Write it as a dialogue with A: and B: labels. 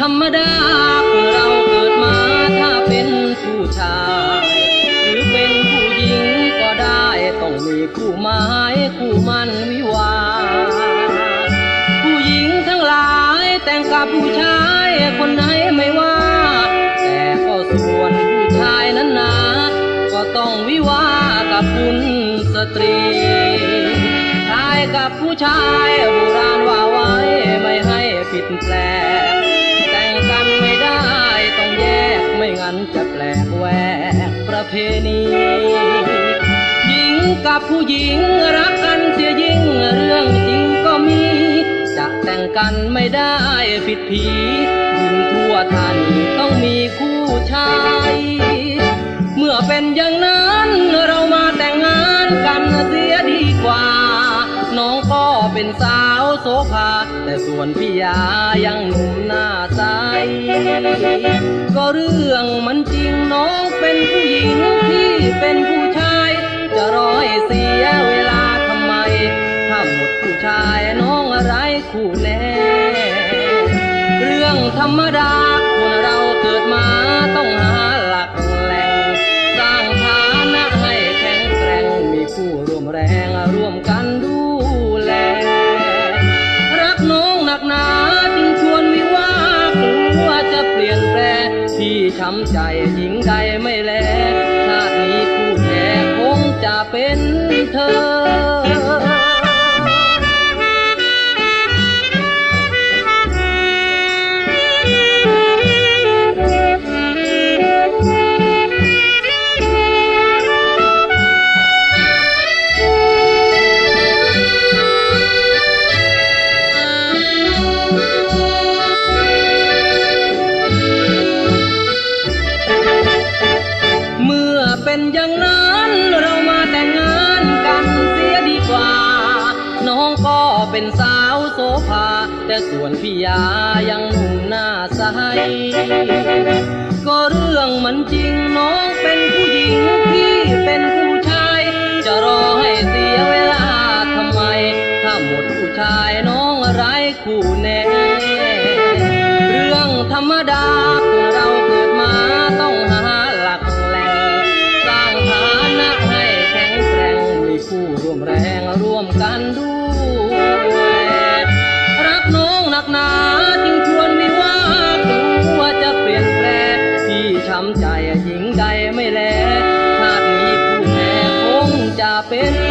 A: ธรรมดาของเราเกิดมาถ้าเป็นผู้ชาย หรือเป็นผู้หญิงก็ได้ต้องมีคู่หมายคู่มันวิวา ผู้หญิงทั้งหลายแต่งกับผู้ชายคนไหนไม่ว่า แต่ก็ส่วนผู้ชายนั้นนะก็ต้องวิวากับคุณสตรีชายกับผู้ชายโบราณว่าไว้ไม่ให้ผิดแปล งั้นจะแปลกแหวกประเพณีหญิงกับผู้หญิงรักกันเสียยิ่งเรื่องจริงก็มี จะแต่งกันไม่ได้ผิดผียินทั่วท่านต้องมีคู่ชาย เมื่อเป็นอย่างนั้นเรามาแต่งงานกันเสียดีกว่า น้องก็เป็นสาวโสภาแต่ส่วนพี่ยายังหนุ่มหน้าใส เรื่องมันจริงน้องเป็นผู้หญิงที่เป็นผู้ชาย จะรอให้เสียเวลาทำไม ถ้าหมดผู้ชายน้องอะไรคู่แน่ เรื่องธรรมดาคนเราเกิดมา พี่ช้ำใจหญิงใดไม่แลชาตินี้ผู้แท้คงจะเป็นเธอ เป็นสาวโสภา แต่ส่วนพี่ยายังหนุ่มหน้าใสก็เรื่องมันจริงน้องเป็นผู้หญิง พี่เป็นผู้ชาย จะรอให้เสียเวลาทำไม ถ้าหมดผู้ชายน้องไร้คู่แน่ เรื่องธรรมดาของเราเกิดมาต้องหาหลักแหล่งสร้างฐานะให้แข็งแกร่งมีผู้ร่วมแรงร่วมกันด้วย นักหนาจึงชวนวิวาห์กลัวจะเปลี่ยนแปลงพี่ช้ำใจหญิงใดไม่แลชาตินี้ผู้แพ้คงจะเป็น